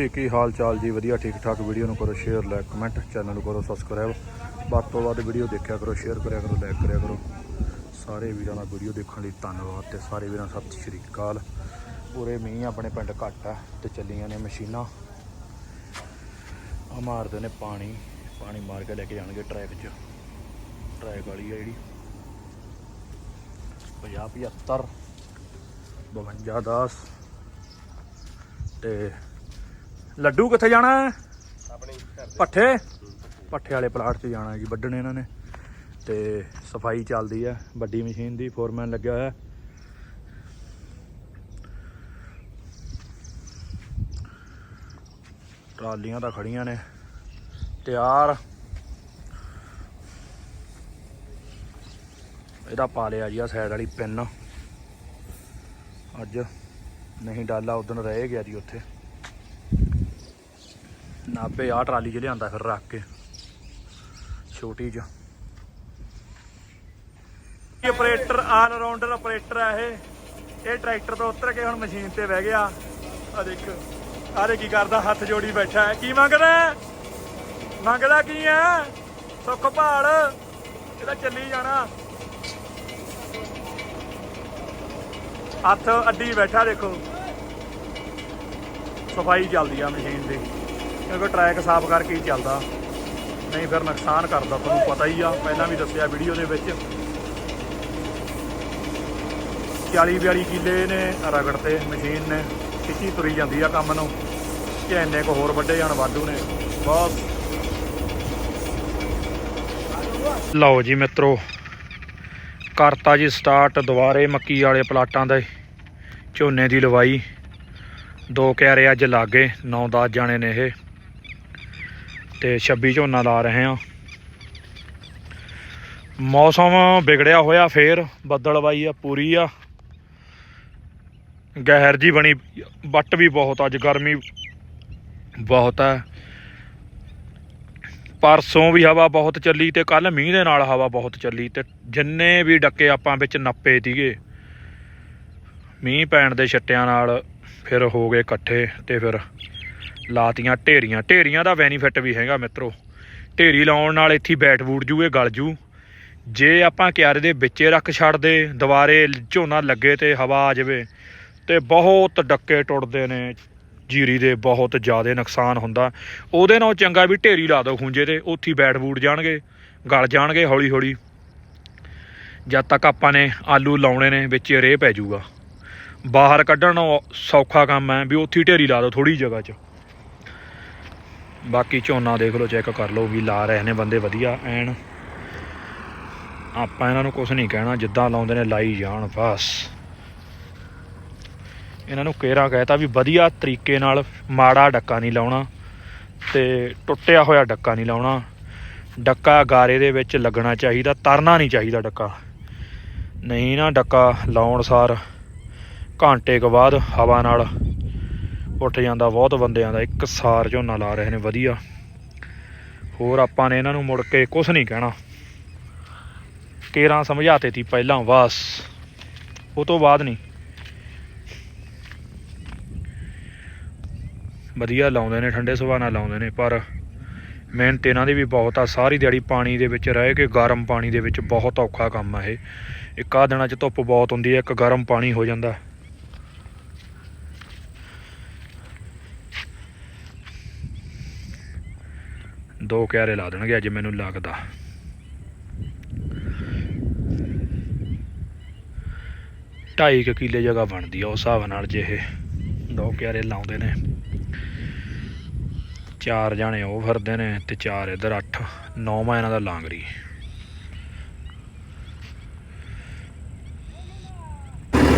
ਜੀ, ਕੀ ਹਾਲ ਚਾਲ ਜੀ? ਵਧੀਆ, ਠੀਕ ਠਾਕ। ਵੀਡੀਓ ਨੂੰ ਕਰੋ ਸ਼ੇਅਰ ਲਾਈਕ ਕਮੈਂਟ ਚੈਨਲ ਨੂੰ ਕਰੋ ਸਬਸਕ੍ਰਾਈਬ ਵੱਧ ਤੋਂ ਵੱਧ ਵੀਡੀਓ ਦੇਖਿਆ ਕਰੋ ਸ਼ੇਅਰ ਕਰਿਆ ਕਰੋ ਲਾਈਕ ਕਰਿਆ ਕਰੋ। ਸਾਰੇ ਵੀਰਾਂ ਦਾ ਵੀਡੀਓ ਦੇਖਣ ਲਈ ਧੰਨਵਾਦ ਤੇ ਸਾਰੇ ਵੀਰਾਂ ਨੂੰ ਸਤਿ ਸ਼੍ਰੀ ਅਕਾਲ। ਪੂਰੇ ਮੀਂਹ ਆਪਣੇ ਪਿੰਡ ਘੱਟ ਆ ਤੇ ਚੱਲੀਆਂ ਨੇ ਮਸ਼ੀਨਾਂ। ਆ ਮਾਰਦੇ ਨੇ ਪਾਣੀ। ਪਾਣੀ ਮਾਰ ਕੇ ਲੈ ਕੇ ਜਾਣਗੇ ਟਰੈਕ 'ਚ। ਟਰੈਕ ਵਾਲੀ ਆ ਜਿਹੜੀ। 50 75 52 10 ਤੇ ਲੱਡੂ ਕਿੱਥੇ ਜਾਣਾ ਹੈ? ਪੱਠੇ? ਪੱਠੇ ਵਾਲੇ ਪਲਾਟ 'ਚ ਜਾਣਾ ਜੀ ਵੱਢਣੇ ਇਹਨਾਂ ਨੇ। ਤੇ ਸਫ਼ਾਈ ਚੱਲਦੀ ਹੈ ਵੱਡੀ ਮਸ਼ੀਨ ਦੀ ਫੋਰਮੈਨ ਲੱਗਿਆ ਹੋਇਆ। ਟਰਾਲੀਆਂ ਤਾਂ ਖੜੀਆਂ ਨੇ। ਤਿਆਰ। ਇਹਦਾ ਪਾ ਲਿਆ ਜੀ ਆ ਸਾਈਡ ਵਾਲੀ ਪਿੰਨ ਅੱਜ ਨਹੀਂ ਡਾਲਾ ਉਦੋਂ ਰਹਿ ਗਿਆ ਜੀ ਉੱਥੇ। ਨਾਬੇ ਆ ਟਰਾਲੀ 'ਚ ਲਿਆਂਦਾ ਫਿਰ ਰੱਖ ਕੇ। ਛੋਟੀ 'ਚ ਆਪਰੇਟਰ ਆਲ ਰਾਉਂਡਰ ਆਪਰੇਟਰ ਆ ਇਹ। ਇਹ ਟਰੈਕਟਰ ਤੋਂ ਉਤਰ ਕੇ ਹੁਣ ਮਸ਼ੀਨ ਤੇ ਬਹਿ ਗਿਆ। ਆ ਦੇਖ ਆਰੇ ਕੀ ਕਰਦਾ, ਹੱਥ ਜੋੜੀ ਬੈਠਾ ਹੈ। ਕੀ ਮੰਗਦਾ ਮੰਗਦਾ ਕੀ ਹੈ? ਸੁੱਖ ਭਾਲ। ਇਹਦਾ ਚੱਲੀ ਜਾਣਾ। ਹੱਥ ਅੱਡੀ ਬੈਠਾ ਦੇਖੋ। ਸਫ਼ਾਈ ਚੱਲਦੀ ਆ ਮਸ਼ੀਨ ਦੀ ਕਿਉਂਕਿ ਟਰੈਕ ਸਾਫ਼ ਕਰਕੇ ਹੀ ਚੱਲਦਾ। ਨਹੀਂ ਫਿਰ ਨੁਕਸਾਨ ਕਰਦਾ, ਤੁਹਾਨੂੰ ਪਤਾ ਹੀ ਆ। ਪਹਿਲਾਂ ਵੀ ਦੱਸਿਆ ਵੀਡੀਓ ਦੇ ਵਿੱਚ। 40 42 ਕਿੱਲੇ ਨੇ ਰਗੜ ਤੇ ਮਸ਼ੀਨ ਨੇ। ਖਿੱਚੀ ਤੁਰੀ ਜਾਂਦੀ ਆ ਕੰਮ ਨੂੰ। ਕਿ ਇੰਨੇ ਕੋ ਹੋਰ ਵੱਡੇ ਜਾਣ ਵਾਧੂ ਨੇ। ਬਹੁਤ ਲਓ ਜੀ ਮਿੱਤਰੋ, ਕਰਤਾ ਜੀ ਸਟਾਰਟ ਦੁਬਾਰੇ ਮੱਕੀ ਵਾਲੇ ਪਲਾਟਾਂ ਦੇ। ਝੋਨੇ ਦੀ ਲਵਾਈ। ਦੋ ਕਿਆਰੇ ਅੱਜ ਲਾਗੇ 9-10 ਜਾਣੇ ਨੇ ਇਹ। ਤੇ 26 ਝੋਨਾ ਲਾ ਰਹੇ ਹਾਂ। ਮੌਸਮ ਵਿਗੜਿਆ ਹੋਇਆ ਫੇਰ ਬੱਦਲਵਾਈ ਆ, ਪੂਰੀ ਆ। ਗਹਿਰ ਜੀ ਬਣੀ, ਵੱਟ ਵੀ ਬਹੁਤ, ਅੱਜ ਗਰਮੀ ਬਹੁਤ ਹੈ ਪਰਸੋਂ ਵੀ ਹਵਾ ਬਹੁਤ ਚੱਲੀ ਤੇ ਕੱਲ ਮੀਂਹ ਦੇ ਨਾਲ ਹਵਾ ਬਹੁਤ ਚੱਲੀ ਤੇ ਜਿੰਨੇ ਵੀ ਡੱਕੇ ਆਪਾਂ ਵਿੱਚ ਨੱਪੇ ਤੀਗੇ ਮੀਂਹ ਪੈਣ ਦੇ ਛੱਟਿਆਂ ਨਾਲ ਫਿਰ ਹੋ ਗਏ ਇਕੱਠੇ ਤੇ ਫਿਰ ਲਾਤੀਆਂ ਢੇਰੀਆਂ। ਢੇਰੀਆਂ ਦਾ ਬੈਨੀਫਿਟ ਵੀ ਹੈਗਾ ਮਿੱਤਰੋ। ਢੇਰੀ ਲਾਉਣ ਨਾਲ ਇੱਥੇ ਬੈਟ ਬੈਠ ਬੂਟ ਜੂਏ, ਗਲ ਜੂ। ਜੇ ਆਪਾਂ ਕਿਆਰੇ ਦੇ ਵਿੱਚੇ ਰੱਖ ਛੱਡਦੇ, ਦੁਬਾਰੇ ਝੋਨਾ ਲੱਗੇ ਤੇ ਹਵਾ ਆ ਜਾਵੇ ਤੇ ਬਹੁਤ ਡੱਕੇ ਟੁੱਟਦੇ ਨੇ। ਜੀਰੀ ਦੇ ਬਹੁਤ ਜ਼ਿਆਦਾ ਨੁਕਸਾਨ ਹੁੰਦਾ। ਉਹਦੇ ਨਾਲ ਚੰਗਾ ਵੀ ਢੇਰੀ ਲਾ ਦਿਓ ਖੁੰਝੇ ਤੇ, ਉੱਥੇ ਹੀ ਬੈਠ ਬੂਟ ਜਾਣਗੇ, ਗਲ ਜਾਣਗੇ ਹੌਲੀ ਹੌਲੀ ਜਦ ਤੱਕ ਆਪਾਂ ਨੇ ਆਲੂ ਲਾਉਣੇ ਨੇ, ਵਿੱਚ ਰੇਹ ਪੈ ਜਾਊਗਾ ਬਾਹਰ ਕੱਢਣ ਨੂੰ ਸੌਖਾ ਕੰਮ ਹੈ ਵੀ ਉੱਥੇ ਢੇਰੀ ਲਾ ਦਿਓ ਥੋੜੀ ਜਗ੍ਹਾ 'ਚ। ਬਾਕੀ ਝੋਨਾ ਦੇਖ ਲਓ ਚੈੱਕ ਕਰ ਲਓ, ਵੀ ਲਾ ਰਹੇ ਨੇ ਬੰਦੇ ਵਧੀਆ, ਐਨ ਆਪਾਂ ਇਹਨਾਂ ਨੂੰ ਕੁਝ ਨਹੀਂ ਕਹਿਣਾ, ਜਿੱਦਾਂ ਲਾਉਂਦੇ ਨੇ ਲਾਈ ਜਾਣ, ਬਸ। ਇਹਨਾਂ ਨੂੰ ਕੇਰਾ ਕਹਿਤਾ ਵੀ ਵਧੀਆ ਤਰੀਕੇ ਨਾਲ ਮਾੜਾ ਡੱਕਾ ਨਹੀਂ ਲਾਉਣਾ ਤੇ ਟੁੱਟਿਆ ਹੋਇਆ ਡੱਕਾ ਨਹੀਂ ਲਾਉਣਾ। ਡੱਕਾ ਗਾਰੇ ਦੇ ਵਿੱਚ ਲੱਗਣਾ ਚਾਹੀਦਾ, ਤਰਨਾ ਨਹੀਂ ਚਾਹੀਦਾ ਡੱਕਾ। ਨਹੀਂ ਨਾ ਡੱਕਾ ਲਾਉਣ ਸਾਰ, ਘੰਟੇ ਕੁ ਬਾਅਦ ਹਵਾ ਨਾਲ ਉੱਠ ਜਾਂਦਾ, ਬਹੁਤ ਬੰਦਿਆਂ ਦਾ ਇੱਕ ਸਾਰ ਝੋਨਾ ਲਾ ਰਹੇ ਨੇ, ਵਧੀਆ। ਹੋਰ ਆਪਾਂ ਨੇ ਇਹਨਾਂ ਨੂੰ ਮੁੜ ਕੇ ਕੁਝ ਨਹੀਂ ਕਹਿਣਾ। ਕੇਰਾਂ ਸਮਝਾਤੇ ਤੀ ਪਹਿਲਾਂ ਬਸ ਉਹ ਤੋਂ ਬਾਅਦ ਨਹੀਂ। ਵਧੀਆ ਲਾਉਂਦੇ ਨੇ, ਠੰਡੇ ਸੁਭਾਅ ਨਾਲ ਲਾਉਂਦੇ ਨੇ, ਪਰ ਮਿਹਨਤ ਇਹਨਾਂ ਦੀ ਵੀ ਬਹੁਤ ਆ। ਸਾਰੀ ਦਿਹਾੜੀ ਪਾਣੀ ਦੇ ਵਿੱਚ ਰਹਿ ਕੇ ਗਰਮ ਪਾਣੀ ਦੇ ਵਿੱਚ ਬਹੁਤ ਔਖਾ ਕੰਮ ਆ ਇਹ। ਇੱਕ ਆ ਦਿਨਾਂ 'ਚ ਧੁੱਪ ਬਹੁਤ ਹੁੰਦੀ ਹੈ, ਇੱਕ ਗਰਮ ਪਾਣੀ ਹੋ ਜਾਂਦਾ। ਦੋ ਕਿਆਰੇ ਲਾ ਦੇਣਗੇ, ਅੱਜ ਮੈਨੂੰ ਲੱਗਦਾ। ਢਾਈ ਕੁ ਕਿੱਲੇ ਜਗ੍ਹਾ ਬਣਦੀ ਆ, ਉਸ ਹਿਸਾਬ ਨਾਲ ਜੇ ਇਹ ਦੋ ਕਿਆਰੇ ਲਾਉਂਦੇ ਨੇ। ਚਾਰ ਜਾਣੇ ਉਹ ਫਿਰਦੇ ਨੇ ਤੇ ਚਾਰ ਇਧਰ 8 ਨੌਵਾਂ ਇਹਨਾਂ ਦਾ ਲਾਂਗਰੀ।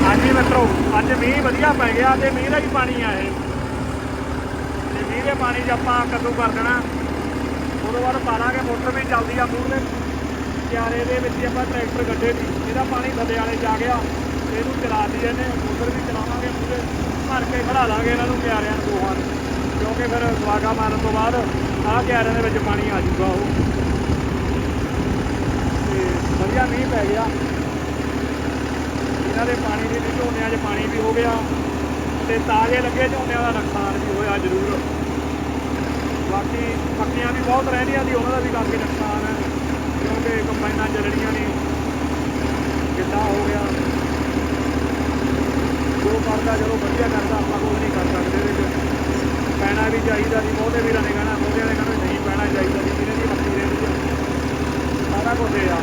ਹਾਂਜੀ ਮਿੱਤਰੋ, ਅੱਜ ਮੀਂਹ ਵਧੀਆ ਪੈ ਗਿਆ ਤੇ ਮੀਂਹ ਦਾ ਹੀ ਪਾਣੀ ਆ ਇਹ। ਤੇ ਮੀਂਹ ਦੇ ਪਾਣੀ 'ਚ ਆਪਾਂ ਕੱਦੂ ਕਰ ਦੇਣਾ। ਉਦੋਂ ਬਾਅਦ ਪਾਲਾਂਗੇ ਮੋਟਰ ਵੀ ਚੱਲਦੀ ਆ ਮੂਹਰੇ ਕਿਆਰੇ ਦੇ ਵਿੱਚ ਆਪਾਂ ਟਰੈਕਟਰ ਗੱਡੇ ਦੀ ਇਹਦਾ ਪਾਣੀ ਥੱਲੇ ਵਾਲੇ ਜਾ ਗਿਆ। ਇਹਨੂੰ ਚਲਾ ਦਈਏ ਨੇ ਮੋਟਰ ਵੀ ਚਲਾਵਾਂਗੇ ਪੂਰੇ। ਭਰ ਕੇ ਖੜਾ ਲਾਂਗੇ ਇਹਨਾਂ ਨੂੰ ਕਿਆਰਿਆਂ ਨੂੰ ਦੋਹਾਂ ਨੂੰ। ਕਿਉਂਕਿ ਫਿਰ ਸਵਾਗਾ ਮਾਰਨ ਤੋਂ ਬਾਅਦ ਆਹ ਕਿਆਰਿਆਂ ਦੇ ਵਿੱਚ ਪਾਣੀ ਆ ਜਾਊਗਾ ਉਹ। ਤੇ ਵਧੀਆ ਮੀਂਹ ਪੈ ਗਿਆ। ਇਹਨਾਂ ਦੇ ਪਾਣੀ ਦੇ ਝੋਨਿਆਂ 'ਚ ਪਾਣੀ ਵੀ ਹੋ ਗਿਆ। ਤੇ ਤਾਜ਼ੇ ਲੱਗੇ ਝੋਨਿਆਂ ਦਾ ਨੁਕਸਾਨ ਵੀ ਹੋਇਆ ਜ਼ਰੂਰ। ਬਾਕੀ ਪੱਕੀਆਂ ਵੀ ਬਹੁਤ ਰਹਿੰਦੀਆਂ ਸੀ, ਉਹਨਾਂ ਦਾ ਵੀ ਕਾਫੀ ਨੁਕਸਾਨ ਹੈ। ਕਿਉਂਕਿ ਕੰਬਾਈਨਾਂ ਚੱਲਣੀਆਂ ਨੇ ਗਿੱਲਾ ਹੋ ਗਿਆ? ਜੋ ਕਰਦਾ ਚਲੋ ਵਧੀਆ ਕਰਦਾ, ਆਪਾਂ ਕੁਝ ਨਹੀਂ ਕਰ ਸਕਦੇ ਇਹਦੇ ਵਿੱਚ। ਪੈਣਾ ਵੀ ਚਾਹੀਦਾ ਸੀ ਬਹੁਤੇ ਵੀਰਾਂ ਨੇ ਕਹਿਣਾ ਬਹੁਤਿਆਂ ਨੇ ਕਹਿਣਾ ਨਹੀਂ ਪੈਣਾ ਚਾਹੀਦਾ ਸੀ, ਜਿਹਨੇ ਦੀ ਮੱਕੀ ਦੇ ਵਿੱਚ ਸਾਰਾ ਕੁਝ ਆ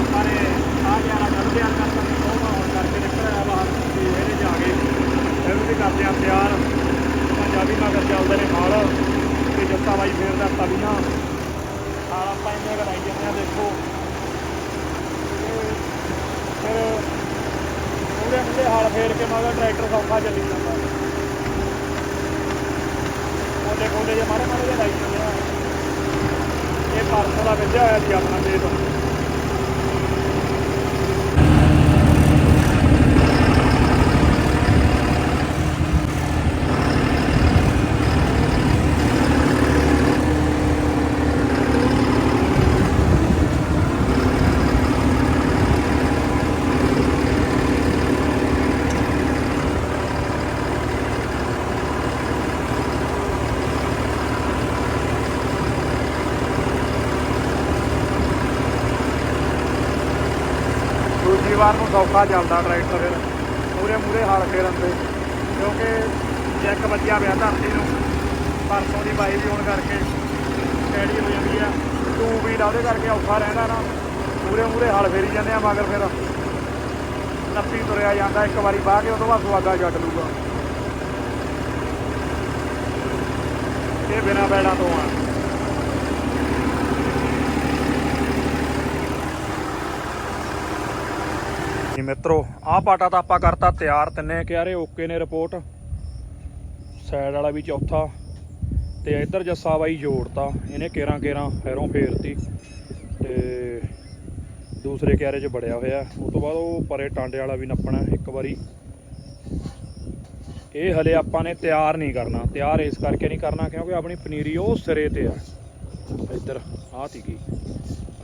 ਆਪਾਂ ਨੇ ਆ ਗਿਆ ਗੱਲ ਤਿਆਰ ਕਰਤਾ ਸੀ ਬਹੁਤ ਹੁਣ ਕਰਕੇ ਨਿਕਲਿਆ ਬਾਹਰ ਵੀ ਇਹਦੇ ਜਾ ਕੇ ਇਹਨੂੰ ਵੀ ਕਰਦੇ ਆ ਤਿਆਰ ਪੰਜਾਬੀ ਮਗਰ ਚੱਲਦੇ ਨੇ ਨਾਲ ਤੇ ਜੱਤਾ ਬਾਈ ਫੇਰਦਾ ਤਵੀਆਂ ਨਾਲ ਆਪਾਂ ਇੰਨੇ ਕਰਾਈ ਜਾਂਦੇ ਆ ਦੇਖੋ ਤੇ ਫਿਰ ਉਹਦੇ ਮੁੰਡੇ ਹਾਲ ਫੇਰ ਕੇ ਮਗਰ ਟਰੈਕਟਰ ਸੌਖਾ ਚੱਲੀ ਜਾਂਦਾ। ਉਹਦੇ ਕੋਲੇ ਜੇ ਮਾਰੇ ਮਾਰੇ ਜਿਹੇ ਲਾਈ ਜਾਂਦੇ ਆ। ਇਹ ਪਰਸੋਂ ਦਾ ਵਿੱਢਿਆ ਹੋਇਆ ਸੀ ਆਪਣਾ ਖੇਤ। ਦੂਜੀ ਵਾਰ ਨੂੰ ਸੌਖਾ ਚੱਲਦਾ ਟਰੈਕਟਰ ਫਿਰ। ਪੂਰੇ ਮੂਰੇ ਹਾਲ ਫੇਰਨ ਤੇ ਕਿਉਂਕਿ ਚੈੱਕ ਵੱਜਿਆ ਪਿਆ ਧਰਤੀ ਨੂੰ, ਪਰਸੋਂ ਦੀ ਬਾਈ ਵੀ ਹੋਣ ਕਰਕੇ ਸਟੈਡੀ ਹੋ ਜਾਂਦੀ ਆ। ਟੂ ਵੀਲ ਉਹਦੇ ਕਰਕੇ ਔਖਾ ਰਹਿੰਦਾ ਨਾ। ਮੂਰੇ ਮੂਰੇ ਹਾਲ ਫੇਰੀ ਜਾਂਦੇ ਆ ਮਗਰ ਫਿਰ। ਨੱਪੀ ਤੁਰਿਆ ਜਾਂਦਾ, ਇੱਕ ਵਾਰੀ ਬਾਹ ਕੇ ਉਹ ਤੋਂ ਬਾਅਦ ਸੁਆਗਾ ਛੱਡ ਲੂਗਾ ਇਹ ਬਿਨਾ ਬੈੜਾਂ ਤੋਂ ਆ। ਜੀ ਮਿੱਤਰੋ। ਆਹ ਪਾਟਾ ਤਾਂ ਆਪਾਂ ਕਰਤਾ ਤਿਆਰ ਤਿੰਨੇ ਕਿਆਰੇ ਓਕੇ ਨੇ ਰਿਪੋਰਟ ਸਾਈਡ ਵਾਲਾ ਵੀ ਚੌਥਾ। ਤੇ ਇੱਧਰ ਜੱਸਾ ਬਾਈ ਜੋੜਤਾ। ਇਹਨੇ ਕੇਰਾਂ ਕੇਰਾਂ ਹੈਰੋਂ ਫੇਰਤੀ। ਤੇ ਦੂਸਰੇ ਕਿਆਰੇ 'ਚ ਬੜਿਆ ਹੋਇਆ। ਉਸ ਤੋਂ ਬਾਅਦ ਉਹ ਪਰੇ ਟਾਂਡੇ ਵਾਲਾ ਵੀ ਨੱਪਣਾ ਇੱਕ ਵਾਰੀ। ਇਹ ਹਲੇ ਆਪਾਂ ਨੇ ਤਿਆਰ ਨਹੀਂ ਕਰਨਾ। ਤਿਆਰ ਇਸ ਕਰਕੇ ਨਹੀਂ ਕਰਨਾ ਕਿਉਂਕਿ ਆਪਣੀ ਪਨੀਰੀ ਉਹ ਸਿਰੇ ਤੇ ਆ। ਇੱਧਰ ਆਹ ਤੀਕੀ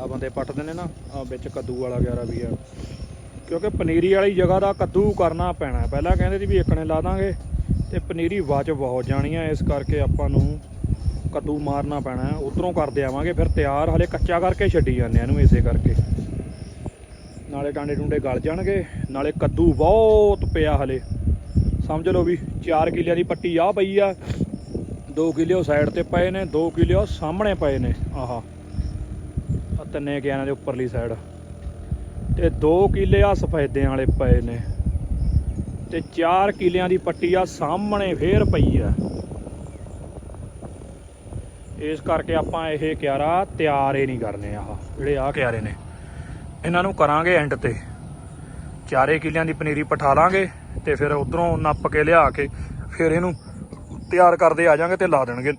ਆ ਬੰਦੇ ਪੱਟਦੇ ਨੇ ਨਾ। ਆ ਵਿੱਚ ਕੱਦੂ ਵਾਲਾ ਗਿਆਰਾ ਵੀ ਆ। ਕਿਉਂਕਿ ਪਨੀਰੀ ਵਾਲੀ ਜਗ੍ਹਾ ਦਾ ਕੱਦੂ ਕਰਨਾ ਪੈਣਾ। ਪਹਿਲਾਂ ਕਹਿੰਦੇ ਸੀ ਵੀ ਇੱਕਣੇ ਲਾ ਦਾਂਗੇ ਤੇ ਪਨੀਰੀ ਬਾਅਦ ਬਹੁਤ ਜਾਣੀ ਆ, ਇਸ ਕਰਕੇ ਆਪਾਂ ਨੂੰ ਕੱਦੂ ਮਾਰਨਾ ਪੈਣਾ। ਉਧਰੋਂ ਕਰਦੇ ਆਵਾਂਗੇ, ਫਿਰ ਤਿਆਰ ਹਲੇ ਕੱਚਾ ਕਰਕੇ ਛੱਡੀ ਜਾਂਦੇ ਆ ਇਹਨੂੰ ਇਸੇ ਕਰਕੇ। ਨਾਲੇ ਟਾਂਡੇ ਟੁੰਡੇ ਗਲ ਜਾਣਗੇ, ਨਾਲੇ ਕੱਦੂ ਬਹੁਤ ਪਿਆ ਹਲੇ। ਸਮਝ ਲਓ ਵੀ 4 ਕਿੱਲਿਆਂ ਦੀ ਪੱਟੀ ਆ ਪਈ ਆ। 2 ਕਿੱਲੇ ਉਹ ਸਾਈਡ ਤੇ ਪਏ ਨੇ 2 ਕਿੱਲੇ ਉਹ ਸਾਹਮਣੇ ਪਏ ਨੇ। ਆਹਾ। ਤਿੰਨੇ ਗਿਆਨਾਂ ਦੇ ਉੱਪਰਲੀ ਸਾਈਡ ਤੇ 2 ਕਿੱਲੇ ਆ ਸਫੈਦਿਆਂ ਵਾਲੇ ਪਏ ਨੇ। ਤੇ 4 ਕਿੱਲਿਆਂ ਦੀ ਪੱਟੀ ਆ ਸਾਹਮਣੇ ਫੇਰ ਪਈ ਆ। ਇਸ ਕਰਕੇ ਆਪਾਂ ਇਹ ਕਿਆਰਾ ਤਿਆਰ ਹੀ ਨਹੀਂ ਕਰਨੇ ਆਹ, ਜਿਹੜੇ ਆ ਕਿਆਰੇ ਨੇ। ਇਹਨਾਂ ਨੂੰ ਕਰਾਂਗੇ ਐਂਡ ਤੇ। ਚਾਰੇ ਕਿੱਲਿਆਂ ਦੀ ਪਨੀਰੀ ਪਠਾ ਲਾਂਗੇ ਤੇ ਫਿਰ ਉਧਰੋਂ ਨੱਪ ਕੇ ਲਿਆ ਕੇ ਫਿਰ ਇਹਨੂੰ ਤਿਆਰ ਕਰਦੇ ਆ ਜਾਾਂਗੇ ਤੇ ਲਾ ਦੇਣਗੇ।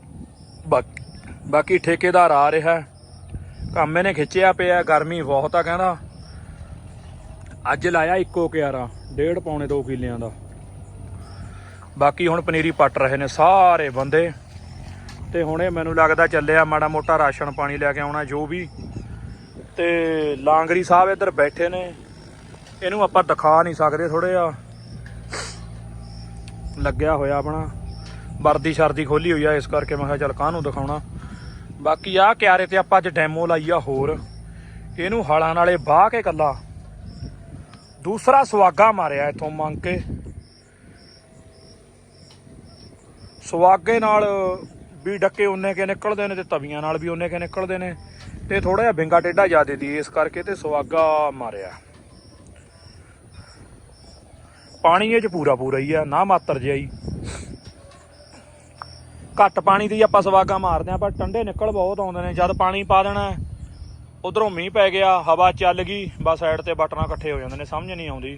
ਬਾਕੀ ਬਾਕੀ ਠੇਕੇਦਾਰ ਆ ਰਿਹਾ। ਕੰਮ ਇਹਨੇ ਖਿੱਚਿਆ ਪਿਆ, ਗਰਮੀ ਬਹੁਤ ਆ ਕਹਿੰਦਾ। ਅੱਜ ਲਾਇਆ ਇੱਕੋ ਕਿਆਰਾ, ਡੇਢ ਪੌਣੇ 2 ਕਿੱਲਿਆਂ ਦਾ। ਬਾਕੀ ਹੁਣ ਪਨੀਰੀ ਪੱਟ ਰਹੇ ਨੇ ਸਾਰੇ ਬੰਦੇ। ਤੇ ਹੁਣੇ ਮੈਨੂੰ ਲੱਗਦਾ ਚੱਲਿਆ ਮਾੜਾ ਮੋਟਾ ਰਾਸ਼ਨ ਪਾਣੀ ਲੈ ਕੇ ਆਉਣਾ, ਜੋ ਵੀ। ਤੇ ਲਾਂਗਰੀ ਸਾਹਿਬ ਇੱਧਰ ਬੈਠੇ ਨੇ। ਇਹਨੂੰ ਆਪਾਂ ਦਿਖਾ ਨਹੀਂ ਸਕਦੇ ਥੋੜੇ ਆ ਲੱਗਿਆ ਹੋਇਆ ਆਪਣਾ। ਵਰਦੀ ਸ਼ਰਦੀ ਖੋਲੀ ਹੋਈ ਆ, ਇਸ ਕਰਕੇ ਮੈਂ ਕਿਹਾ ਚੱਲ ਕਾਹਨੂੰ ਦਿਖਾਉਣਾ। ਬਾਕੀ ਆ ਕਿਆਰੇ ਤੇ ਆਪਾਂ ਅੱਜ ਡੈਮੋ ਲਾਈ ਆ ਹੋਰ। ਇਹਨੂੰ ਹਾਲਾਂ ਨਾਲੇ ਬਾਹ ਕੇ ਕੱਲਾ। ਦੂਸਰਾ ਸਵਾਗਾ ਮਾਰਿਆ ਇਥੋਂ ਮੰਗ ਕੇ। ਸਵਾਗੇ ਨਾਲ ਵੀ ਡੱਕੇ ਉਹਨੇ ਕੇ ਨਿਕਲਦੇ ਨੇ ਤੇ ਤਵੀਆਂ ਨਾਲ ਵੀ ਉਹਨੇ ਕੇ ਨਿਕਲਦੇ ਨੇ ਤੇ ਥੋੜਾ ਜਿਹਾ ਬਿੰਗਾ ਟੇਢਾ ਜ਼ਿਆਦੇ ਦੀ ਇਸ ਕਰਕੇ ਤੇ ਸਵਾਗਾ ਮਾਰਿਆ। ਪਾਣੀ ਇਹ ਚ ਪੂਰਾ ਪੂਰਾ ਹੀ ਆ, ਨਾ ਮਾਤਰ ਜਿਹਾ ਹੀ। ਘੱਟ ਪਾਣੀ ਦੀ ਆਪਾਂ ਸਵਾਗਾ ਮਾਰਦੇ ਆ ਪਰ ਟੰਡੇ ਨਿਕਲ ਬਹੁਤ ਆਉਂਦੇ ਨੇ, ਜਦ ਪਾਣੀ ਪਾ ਦੇਣਾ ਉਧਰੋਂ ਮੀਂਹ ਪੈ ਗਿਆ, ਹਵਾ ਚੱਲ ਗਈ, ਬਸ ਸਾਈਡ ਤੇ ਬਟਨਾ ਇਕੱਠੇ ਹੋ ਜਾਂਦੇ ਨੇ, ਸਮਝ ਨਹੀਂ ਆਉਂਦੀ।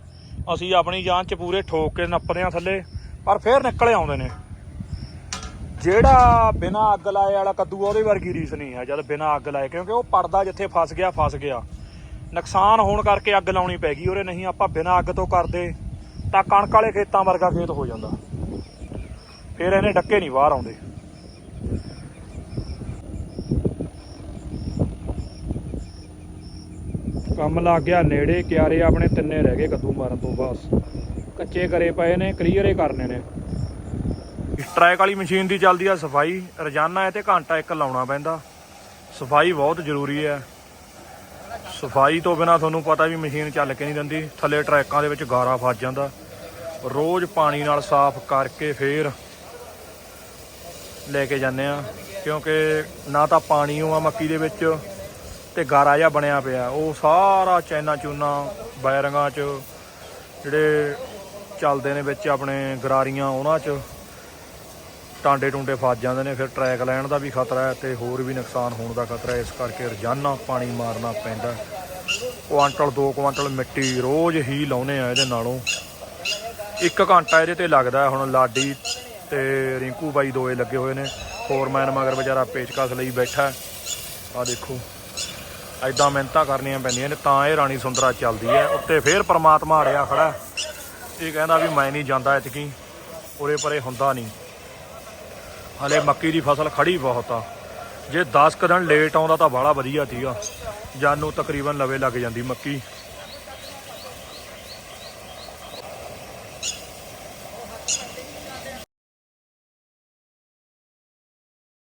ਅਸੀਂ ਆਪਣੀ ਜਾਨ ਚ ਪੂਰੇ ਠੋਕ ਕੇ ਨੱਪਦੇ ਆ ਥੱਲੇ, ਪਰ ਫੇਰ ਨਿਕਲੇ ਆਉਂਦੇ ਨੇ। ਜਿਹੜਾ ਬਿਨਾ ਅੱਗ ਲਾਏ ਵਾਲਾ ਕੱਦੂ ਉਹਦੇ ਵਰਗੀ ਰੀਸ ਨਹੀਂ ਹੈ, ਜਦ ਬਿਨਾ ਅੱਗ ਲਾਏ, ਕਿਉਂਕਿ ਉਹ ਪੜਦਾ ਜਿੱਥੇ ਫਸ ਗਿਆ ਫਸ ਗਿਆ। ਨੁਕਸਾਨ ਹੋਣ ਕਰਕੇ ਅੱਗ ਲਾਉਣੀ ਪੈ ਗਈ ਉਹਰੇ ਨਹੀਂ, ਆਪਾਂ ਬਿਨਾ ਅੱਗ ਤੋਂ ਕਰਦੇ, ਤਾਂ ਕਣਕ ਵਾਲੇ ਖੇਤਾਂ ਵਰਗਾ ਖੇਤ ਹੋ ਜਾਂਦਾ। ਫਿਰ ਇਹਨੇ ਡੱਕੇ ਨਹੀਂ ਬਾਹਰ ਆਉਂਦੇ। ਕੰਮ ਲੱਗ ਗਿਆ, ਨੇੜੇ ਕਿਆਰੇ ਆਪਣੇ ਤਿੰਨੇ ਰਹਿ ਗਏ ਕੱਦੂ ਮਾਰਨ ਤੋਂ ਬਸ। ਕੱਚੇ ਕਰੇ ਪਏ ਨੇ ਕਲੀਅਰ ਹੀ ਕਰਨੇ ਨੇ। ਟਰੈਕ ਵਾਲੀ ਮਸ਼ੀਨ ਦੀ ਚੱਲਦੀ ਆ ਸਫ਼ਾਈ। ਰੋਜ਼ਾਨਾ ਇਹ ਤੇ ਘੰਟਾ ਇੱਕ ਲਾਉਣਾ ਪੈਂਦਾ। ਸਫ਼ਾਈ ਬਹੁਤ ਜ਼ਰੂਰੀ ਹੈ। ਸਫ਼ਾਈ ਤੋਂ ਬਿਨਾ ਤੁਹਾਨੂੰ ਪਤਾ ਵੀ ਮਸ਼ੀਨ ਚੱਲ ਕੇ ਨਹੀਂ ਦਿੰਦੀ। ਥੱਲੇ ਟਰੈਕਾਂ ਦੇ ਵਿੱਚ ਗਾਰਾ ਫਸ ਜਾਂਦਾ। ਰੋਜ਼ ਪਾਣੀ ਨਾਲ ਸਾਫ਼ ਕਰਕੇ ਫੇਰ ਲੈ ਕੇ ਜਾਂਦੇ ਆ। ਕਿਉਂਕਿ ਨਾ ਤਾਂ ਪਾਣੀ ਉਹ ਮੱਕੀ ਦੇ ਵਿੱਚ ਤੇ ਗਾਰਾ ਜਿਹਾ ਬਣਿਆ ਪਿਆ। ਉਹ ਸਾਰਾ ਚੈਨਾ ਚੂਨਾ ਬੈਰਿੰਗਾਂ 'ਚ, ਜਿਹੜੇ ਚੱਲਦੇ ਨੇ ਵਿੱਚ ਆਪਣੇ ਗਰਾਰੀਆਂ, ਉਹਨਾਂ 'ਚ ਟਾਂਡੇ ਟੁੰਡੇ ਫਸ ਜਾਂਦੇ ਨੇ। ਫਿਰ ਟਰੈਕ ਲੈਣ ਦਾ ਵੀ ਖਤਰਾ ਹੈ ਤੇ ਹੋਰ ਵੀ ਨੁਕਸਾਨ ਹੋਣ ਦਾ ਖਤਰਾ ਹੈ। ਇਸ ਕਰਕੇ ਰੋਜ਼ਾਨਾ ਪਾਣੀ ਮਾਰਨਾ ਪੈਂਦਾ ਕੁਆਂਟਲ 2 ਕੁਆਂਟਲ ਮਿੱਟੀ ਰੋਜ਼ ਹੀ ਲਾਉਨੇ ਆ ਇਹਦੇ ਨਾਲੋਂ। ਇੱਕ ਘੰਟਾ ਇਹਦੇ ਤੇ ਲੱਗਦਾ ਹੁਣ ਲਾਡੀ ਤੇ ਰਿੰਕੂ ਬਾਈ ਦੋਏ ਲੱਗੇ ਹੋਏ ਨੇ। ਫੋਰਮੈਨ ਮਗਰ ਵਿਚਾਰਾ ਪੇਚਕਸ ਲਈ ਬੈਠਾ ਆ ਦੇਖੋ। ਐਦਾਂ ਮਿਹਨਤਾਂ ਕਰਨੀਆਂ ਪੈਂਦੀਆਂ ਨੇ, ਤਾਂ ਇਹ ਰਾਣੀ ਸੁੰਦਰਾ ਚੱਲਦੀ ਹੈ। ਉੱਤੇ ਫੇਰ ਪਰਮਾਤਮਾ ਅੜਿਆ ਖੜਾ ਇਹ ਕਹਿੰਦਾ ਵੀ ਮੈਂ ਨਹੀਂ ਜਾਂਦਾ ਇਤਕੀ ਉਰੇ ਪਰੇ ਹੁੰਦਾ ਨਹੀਂ। ਹਲੇ ਮੱਕੀ ਦੀ ਫਸਲ ਖੜੀ ਬਹੁਤ ਆ। ਜੇ 10 ਕੁ ਦਿਨ ਲੇਟ ਆਉਂਦਾ ਤਾਂ ਬਾਹਲਾ ਵਧੀਆ ਸੀਗਾ। ਜਾਨ ਨੂੰ ਤਕਰੀਬਨ ਲਵੇ ਲੱਗ ਜਾਂਦੀ ਮੱਕੀ।